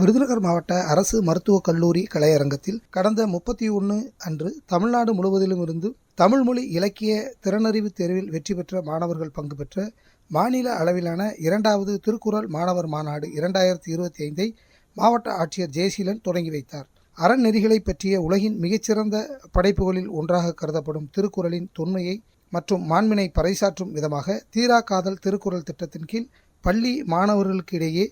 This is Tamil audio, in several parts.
விருதுநகர் மாவட்ட அரசு மருத்துவக் கல்லூரி கலையரங்கத்தில் கடந்த முப்பத்தி ஒன்று அன்று தமிழ்நாடு முழுவதிலும் இருந்து தமிழ்மொழி இலக்கிய திறனறிவு தேர்வில் வெற்றி பெற்ற மாணவர்கள் பங்கு பெற்ற மாநில அளவிலான இரண்டாவது திருக்குறள் மாணவர் மாநாடு இரண்டாயிரத்தி இருபத்தி ஐந்தை மாவட்ட ஆட்சியர் ஜெயசீலன் தொடங்கி வைத்தார். அறநெறிகளை பற்றிய உலகின் மிகச்சிறந்த படைப்புகளில் ஒன்றாக கருதப்படும் திருக்குறளின் தொன்மையை மற்றும் மாண்பினை பறைசாற்றும் விதமாக தீரா காதல் திருக்குறள் திட்டத்தின் கீழ் பள்ளி மாணவர்களுக்கிடையே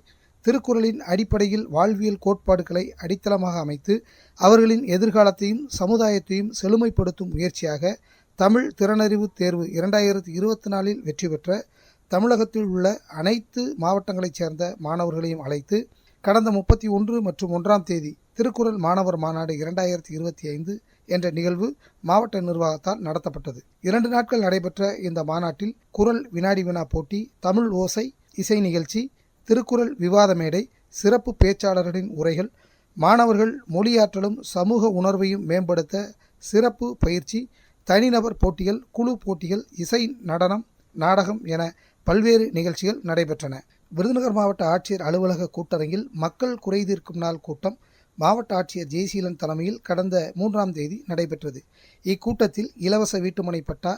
திருக்குறளின் அடிப்படையில் வாழ்வியல் கோட்பாடுகளை அடித்தளமாக அமைத்து அவர்களின் எதிர்காலத்தையும் சமுதாயத்தையும் செழுமைப்படுத்தும் முயற்சியாக தமிழ் திறனறிவு தேர்வு இரண்டாயிரத்தி இருபத்தி நாலில் வெற்றி பெற்ற தமிழகத்தில் உள்ள அனைத்து மாவட்டங்களைச் சேர்ந்த மாணவர்களையும் அழைத்து கடந்த முப்பத்தி ஒன்று மற்றும் ஒன்றாம் தேதி திருக்குறள் மாணவர் மாநாடு இரண்டாயிரத்தி இருபத்தி ஐந்து என்ற நிகழ்வு மாவட்ட நிர்வாகத்தால் நடத்தப்பட்டது. இரண்டு நாட்கள் நடைபெற்ற இந்த மாநாட்டில் குரல் வினாடி வினா போட்டி தமிழ் ஓசை இசை நிகழ்ச்சி திருக்குறள் விவாத மேடை சிறப்பு பேச்சாளர்களின் உரைகள் மாணவர்கள் மொழியாற்றலும் சமூக உணர்வையும் மேம்படுத்த சிறப்பு பயிற்சி தனிநபர் போட்டிகள் குழு போட்டிகள் இசை நடனம் நாடகம் என பல்வேறு நிகழ்ச்சிகள் நடைபெற்றன. விருதுநகர் மாவட்ட ஆட்சியர் அலுவலக கூட்டரங்கில் மக்கள் குறைதீர்க்கும் நாள் கூட்டம் மாவட்ட ஆட்சியர் ஜெய்சீலன் தலைமையில் கடந்த மூன்றாம் தேதி நடைபெற்றது. இக்கூட்டத்தில் இலவச வீட்டுமனை பட்டா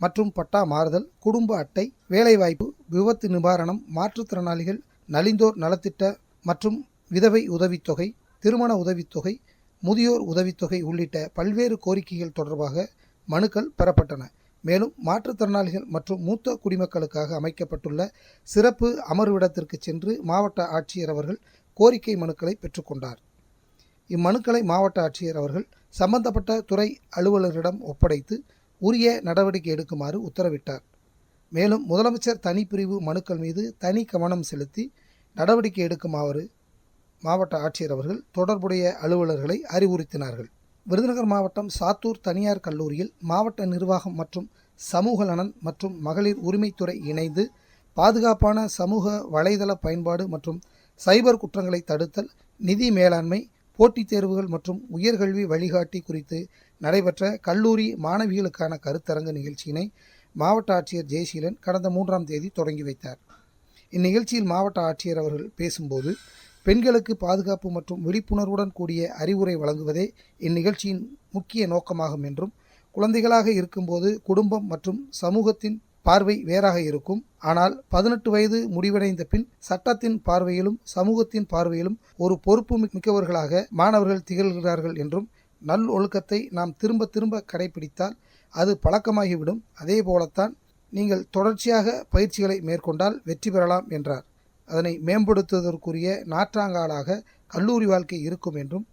மற்றும் பட்டா மாறுதல் குடும்ப அட்டை வேலைவாய்ப்பு விபத்து நிவாரணம் மாற்றுத்திறனாளிகள் நலிந்தோர் நலத்திட்ட மற்றும் விதவை உதவித்தொகை திருமண உதவித்தொகை முதியோர் உதவித்தொகை உள்ளிட்ட பல்வேறு கோரிக்கைகள் தொடர்பாக மனுக்கள் பெறப்பட்டன. மேலும் மாற்றுத்திறனாளிகள் மற்றும் மூத்த குடிமக்களுக்காக அமைக்கப்பட்டுள்ள சிறப்பு அமர்விடத்திற்கு சென்று மாவட்ட ஆட்சியர் அவர்கள் கோரிக்கை மனுக்களை பெற்றுக்கொண்டார் இம்மனுக்களை மாவட்ட ஆட்சியர் அவர்கள் சம்பந்தப்பட்ட துறை அலுவலரிடம் ஒப்படைத்து உரிய நடவடிக்கை எடுக்குமாறு உத்தரவிட்டார். மேலும் முதலமைச்சர் தனிப்பிரிவு மனுக்கள் மீது தனி கவனம் செலுத்தி நடவடிக்கை எடுக்குமாறு மாவட்ட ஆட்சியர் அவர்கள் தொடர்புடைய அலுவலர்களை அறிவுறுத்தினார்கள். விருதுநகர் மாவட்டம் சாத்தூர் தனியார் கல்லூரியில் மாவட்ட நிர்வாகம் மற்றும் சமூக நலன் மற்றும் மகளிர் உரிமைத்துறை இணைந்து பாதுகாப்பான சமூக வலைதள பயன்பாடு மற்றும் சைபர் குற்றங்களை தடுத்தல் நிதி மேலாண்மை போட்டித் தேர்வுகள் மற்றும் உயர்கல்வி வழிகாட்டி குறித்து நடைபெற்ற கல்லூரி மாணவிகளுக்கான கருத்தரங்கு நிகழ்ச்சியினை மாவட்ட ஆட்சியர் ஜெயசீலன் கடந்த மூன்றாம் தேதி தொடங்கி வைத்தார். இந்நிகழ்ச்சியில் மாவட்ட ஆட்சியர் அவர்கள் பேசும்போது பெண்களுக்கு பாதுகாப்பு மற்றும் விழிப்புணர்வுடன் கூடிய அறிவுரை வழங்குவதே இந்நிகழ்ச்சியின் முக்கிய நோக்கமாகும் என்றும் குழந்தைகளாக இருக்கும்போது குடும்பம் மற்றும் சமூகத்தின் பார்வை வேறாக இருக்கும். ஆனால் பதினெட்டு வயது முடிவடைந்த பின் சட்டத்தின் பார்வையிலும் சமூகத்தின் பார்வையிலும் ஒரு பொறுப்பு மிக்கவர்களாக மாணவர்கள் திகழ்கிறார்கள் என்றும் நல் ஒழுக்கத்தை நாம் திரும்ப திரும்ப கடைபிடித்தால் அது பழக்கமாகிவிடும். அதே போலத்தான் நீங்கள் தொடர்ச்சியாக பயிற்சிகளை மேற்கொண்டால் வெற்றி பெறலாம் என்றார். அதனை மேம்படுத்துவதற்குரிய நாற்றாங்காலாக கல்லூரி வாழ்க்கை இருக்கும் என்றும்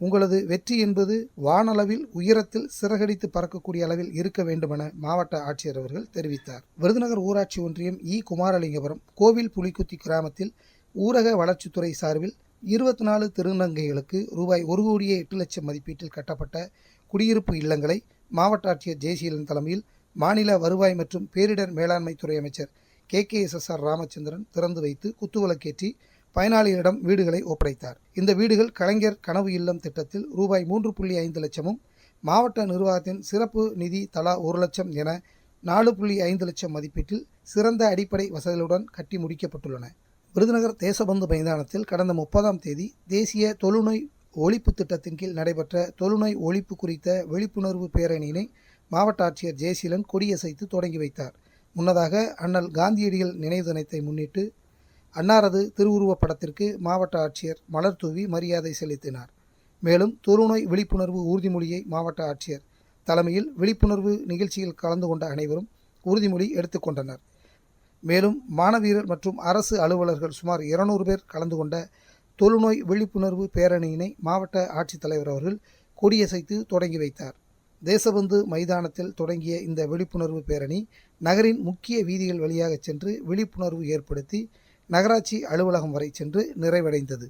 உங்களது வெற்றி என்பது வானளவில் உயரத்தில் சிறகடித்து பறக்கக்கூடிய அளவில் இருக்க வேண்டுமென மாவட்ட ஆட்சியர் அவர்கள் தெரிவித்தார். விருதுநகர் ஊராட்சி ஒன்றியம் இ. குமாரலிங்கபுரம் கோவில் புலிக்குத்தி கிராமத்தில் ஊரக வளர்ச்சித்துறை சார்பில் இருபத்தி நாலு திருநங்கைகளுக்கு ரூபாய் ஒரு கோடியே எட்டு லட்சம் மதிப்பீட்டில் கட்டப்பட்ட குடியிருப்பு இல்லங்களை மாவட்ட ஆட்சியர் ஜெயசீலன் தலைமையில் மாநில வருவாய் மற்றும் பேரிடர் மேலாண்மை துறை அமைச்சர் K. K. S. S. R. Ramachandran திறந்து வைத்து குத்துவிளக்கேற்றி பயனாளிகளிடம் வீடுகளை ஒப்படைத்தார். இந்த வீடுகள் கலைஞர் கனவு இல்லம் திட்டத்தில் ரூபாய் மூன்று புள்ளி ஐந்து லட்சமும் மாவட்ட நிர்வாகத்தின் சிறப்பு நிதி தலா ஒரு லட்சம் என நாலு புள்ளி ஐந்து லட்சம் மதிப்பீட்டில் சிறந்த அடிப்படை வசதிகளுடன் கட்டி முடிக்கப்பட்டுள்ளன. விருதுநகர் தேசபந்து மைதானத்தில் கடந்த முப்பதாம் தேதி தேசிய தொழுநோய் ஒழிப்பு திட்டத்தின் கீழ் நடைபெற்ற தொழுநோய் ஒழிப்பு குறித்த விழிப்புணர்வு பேரணியினை மாவட்ட ஆட்சியர் ஜெயசீலன் கொடியசைத்து தொடங்கி வைத்தார். முன்னதாக அண்ணல் காந்தியடிகள் நினைவு தினத்தை முன்னிட்டு அன்னாரது திருவுருவப் படத்திற்கு மாவட்ட ஆட்சியர் மலர் தூவி மரியாதை செலுத்தினார். மேலும் தொழுநோய் விழிப்புணர்வு உறுதிமொழியை மாவட்ட ஆட்சியர் தலைமையில் விழிப்புணர்வு நிகழ்ச்சியில் கலந்து கொண்ட அனைவரும் உறுதிமொழி எடுத்துக்கொண்டனர் மேலும் மாணவியர் மற்றும் அரசு அலுவலர்கள் சுமார் இருநூறு பேர் கலந்து கொண்ட தொழுநோய் விழிப்புணர்வு பேரணியினை மாவட்ட ஆட்சித்தலைவர் அவர்கள் கொடியசைத்து தொடங்கி வைத்தார். தேசபந்து மைதானத்தில் தொடங்கிய இந்த விழிப்புணர்வு பேரணி நகரின் முக்கிய வீதிகள் வழியாக சென்று விழிப்புணர்வு ஏற்படுத்தி நகராட்சி அலுவலகம் வரை சென்று நிறைவடைந்தது.